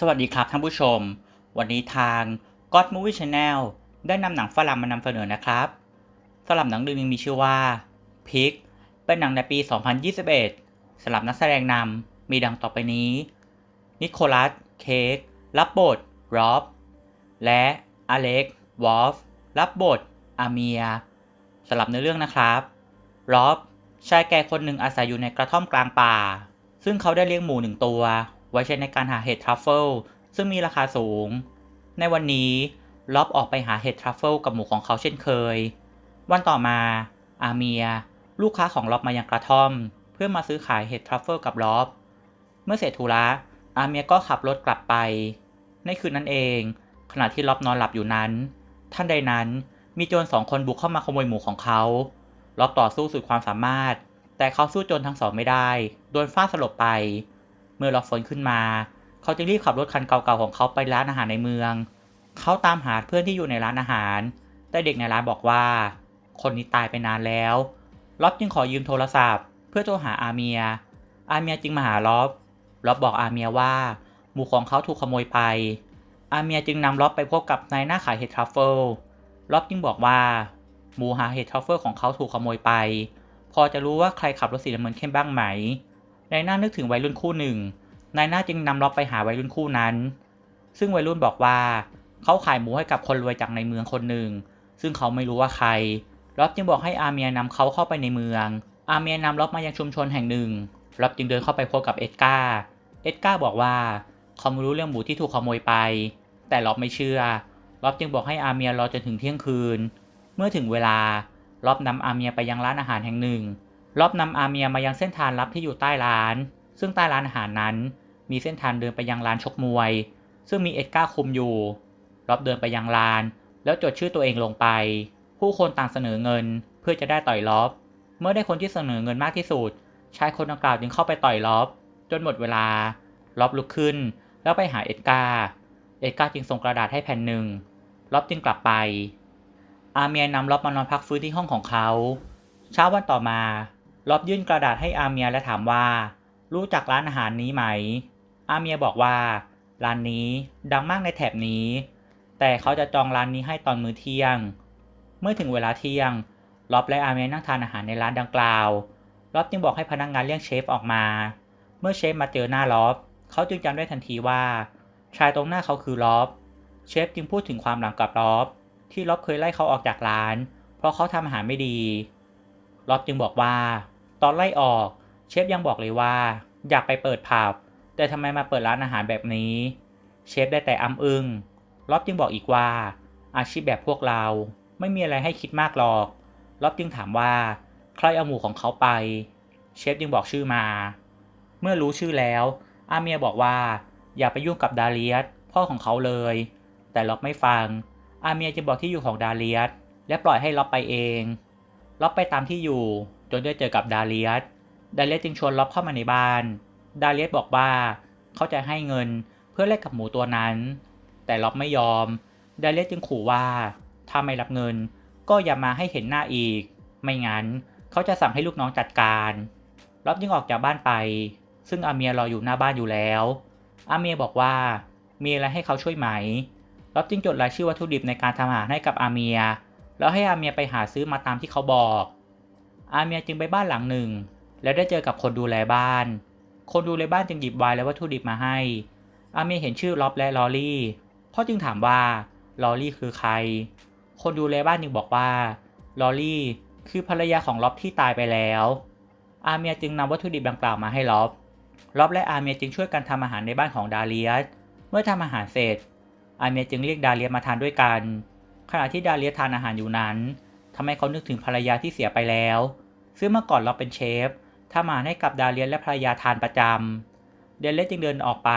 สวัสดีครับท่านผู้ชม วันนี้ทาง God Movie Channel ได้นำหนังฝรั่งมานำเสนอนะครับสำหรับหนังเรื่องนี้มีชื่อว่า Pig เป็นหนังในปี 2021สำหรับนักแสดงนำมีดังต่อไปนี้ นิโคลัส เคกรับบทรอบและอเล็กวอลฟรับบทอาเมียสำหรับในอเรื่องนะครับรอบชายแก่คนหนึ่งอาศัยอยู่ในกระท่อมกลางป่า ซึ่งเขาได้เลี้ยงหมูหนึ่งตัว ว้ใช้ในการหาเห็ดทรัฟเฟิลซึ่งมีราคาสูง ในวันนี้ล็อบออกไปหาเห็ดทรัฟเฟิลกับหมูของเขาเช่นเคย วันต่อมา อาเมีย ลูกค้าของล็อบมายังกระท่อม เพื่อมาซื้อขายเห็ดทรัฟเฟิลกับล็อบเมื่อเสร็จธุระอาเมียก็ขับรถกลับไป ในคืนนั้นเอง ขณะที่ล็อบนอนหลับอยู่นั้น ท่านใดนั้นมีโจรสองคนบุกเข้ามาขโมยหมูของเขาล็อบต่อสู้สุดความสามารถ แต่เขาสู้โจรทั้งสองไม่ได้ โดนฟาดสลบไป เมื่อล็อบฝนขึ้นมา เขาจึงรีบขับรถคันเก่าๆของเขาไปร้านอาหารในเมือง เขาตามหาเพื่อนที่อยู่ในร้านอาหาร แต่เด็กในร้านบอกว่า คนนี้ตายไปนานแล้ว ล็อบจึงขอยืมโทรศัพท์ เพื่อโทรหาอาเมีย อาเมียจึงมาหาล็อบล็อบบอกอาเมียว่า หมูของเขาถูกขโมยไป อาเมียจึงนำล็อบไปพบกับนายหน้าขายเห็ดทรัฟเฟิล ล็อบจึงบอกว่า หมูหาเห็ดทรัฟเฟิลของเขาถูกขโมยไป พอจะรู้ว่าใครขับรถสีน้ำเงินเข้มบ้างไหม นายหน้านึกถึงวัยรุ่นคู่หนึ่ง นายหน้าจึงนำล็อบไปหาวัยรุ่นคู่นั้น ซึ่งวัยรุ่นบอกว่าเขาขายหมูให้กับคนรวยจากในเมืองคนหนึ่ง ซึ่งเขาไม่รู้ว่าใคร ล็อบจึงบอกให้อาเมียนำเขาเข้าไปในเมือง อาเมียนำล็อบมายังชุมชนแห่งหนึ่ง ล็อบจึงเดินเข้าไปพบกับเอ็ดการ์ เอ็ดการ์บอกว่าเขาไม่รู้เรื่องหมูที่ถูกขโมยไป แต่ล็อบไม่เชื่อ ล็อบจึงบอกให้อาเมียรอจนถึงเที่ยงคืน เมื่อถึงเวลา ล็อบนำอาเมียไปยังร้านอาหารแห่งหนึ่ง ลอบนำอาเมียมายังเส้นทางลับที่อยู่ใต้ร้าน ซึ่งใต้ร้านอาหารนั้น มีเส้นทางเดินไปยังร้านชกมวย ซึ่งมีเอ็ดการ์คุมอยู่ลอบเดินไปยังร้าน แล้วจดชื่อตัวเองลงไป ผู้คนต่างเสนอเงินเพื่อจะได้ต่อยลอบ เมื่อได้คนที่เสนอเงินมากที่สุดชายคนดังกล่าวจึงเข้าไปต่อยลอบ จนหมดเวลาล็อบลุกขึ้น แล้วไปหาเอ็ดการ์เอ็ดการ์จึงส่งกระดาษให้แผ่นหนึ่งลอบจึงกลับไป อาเมียนำลอบมานอนพักฟื้นที่ห้องของเขา เช้าวันต่อมา ลอบยื่นกระดาษให้อาเมียและถามว่า รู้จักร้านอาหารนี้ไหม อาเมียบอกว่า ร้านนี้ดังมากในแถบนี้ แต่เขาจะจองร้านนี้ให้ตอนมื้อเที่ยง เมื่อถึงเวลาเที่ยงลอบและอาเมียนั่งทานอาหารในร้านดังกล่าวลอบจึงบอกให้พนักงานเรียกเชฟออกมา เมื่อเชฟมาเจอหน้าลอบเขาจึงจำได้ทันทีว่า ชายตรงหน้าเขาคือลอบเชฟจึงพูดถึงความหลังกับลอบที่ลอบเคยไล่เขาออกจากร้าน เพราะเขาทำอาหารไม่ดีลอบจึงบอกว่า ตอนไล่ออกเชฟยังบอกเลยว่า อยากไปเปิดผับ แต่ทำไมมาเปิดร้านอาหารแบบนี้ เชฟได้แต่อ้ำอึง้งล็อบจึงบอกอีกว่า อาชีพแบบพวกเราไม่มีอะไรให้คิดมากหรอก ล็อบจึงถามว่า ใครเอาหมูของเขาไป เชฟจึงบอกชื่อมา เมื่อรู้ชื่อแล้ว อาเมียบอกว่า อย่าไปยุ่งกับดาเลียสพ่อของเขาเลย แต่ล็อบไม่ฟัง อาเมียจึงบอกที่อยู่ของดาเลียสและปล่อยให้ล็อบไปเอง ล็อบไปตามที่อยู่ จนได้เจอกับดาเลียสดาเลียสจึงชวนล็อบเข้ามาในบ้าน ดาเลียสบอกว่าเขาจะให้เงินเพื่อแลกกับหมูตัวนั้น แต่ล็อบไม่ยอม ดาเลียสจึงขู่ว่า ถ้าไม่รับเงิน ก็อย่ามาให้เห็นหน้าอีก ไม่งั้นเขาจะสั่งให้ลูกน้องจัดการล็อบจึงออกจากบ้านไป ซึ่งอาเมียรออยู่หน้าบ้านอยู่แล้ว อาเมียบอกว่ามีอะไรให้เขาช่วยไหมล็อบจึงจดรายชื่อวัตถุดิบในการทำอาหารให้กับอาเมีย แล้วให้อาเมียไปหาซื้อมาตามที่เขาบอก อาเมียจึงไปบ้านหลังหนึ่ง แล้วได้เจอกับคนดูแลบ้าน คนดูแลบ้านจึงหยิบไวน์และวัตถุดิบมาให้ อาเมียเห็นชื่อล็อบและลอรี่ พ่อจึงถามว่าลอรี่คือใคร คนดูแลบ้านจึงบอกว่าลอรี่คือภรรยาของล็อบที่ตายไปแล้ว อาเมียจึงนำวัตถุดิบดังกล่าวมาให้ล็อบ ล็อบและอาเมียจึงช่วยกันทำอาหารในบ้านของดาเลียส เมื่อทำอาหารเสร็จ อาเมียจึงเรียกดาเลียสมาทานด้วยกัน ขณะที่ดาเลียทานอาหารอยู่นั้นทำให้เขานึกถึงภรรยาที่เสียไปแล้ว ซึ่งเมื่อก่อนล็อบเป็นเชฟทำอาหาให้กับดาเลียและภรรยาทานประจำเดลเลสจึงเดินออกไป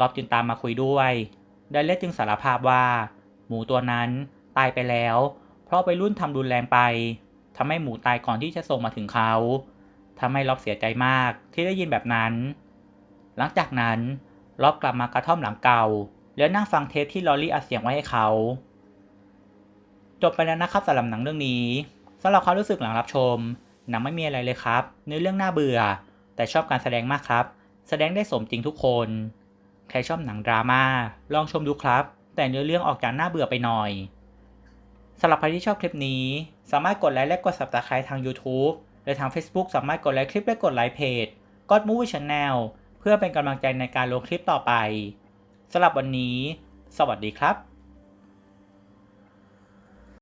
ล็อบจึงตามมาคุยด้วยเดลเลสจึงสารภาพว่า หมูตัวนั้นตายไปแล้ว เพราะไปรุ่นทำรุนแรงไปทำให้หมูตายก่อนที่จะส่งมาถึงเขาทำให้ล็อบเสียใจมากที่ได้ยินแบบนั้น หลังจากนั้นล็อบกลับมากระท่อมหลังเก่า แล้วนั่งฟังเทปที่ลอรี่อัดเสียงไว้ให้เขา จบไปแล้วนะครับสำหรับหนังเรื่องนี้สำหรับความรู้สึกหลังรับชม หนังไม่มีอะไรเลยครับเนื้อเรื่องน่าเบื่อ แต่ชอบการแสดงมากครับ แสดงได้สมจริงทุกคน ใครชอบหนังดราม่าลองชมดูครับ แต่เนื้อเรื่องออกจากน่าเบื่อไปหน่อยสำหรับใครที่ชอบคลิปนี้ สามารถกดไลค์และกด subscribe ทาง YouTube และทาง Facebook สามารถกดไลค์คลิปและกดไลค์เพจ God Movie Channel เพื่อเป็นกำลังใจในการลงคลิปต่อไปสำหรับวันนี้ สวัสดีครับ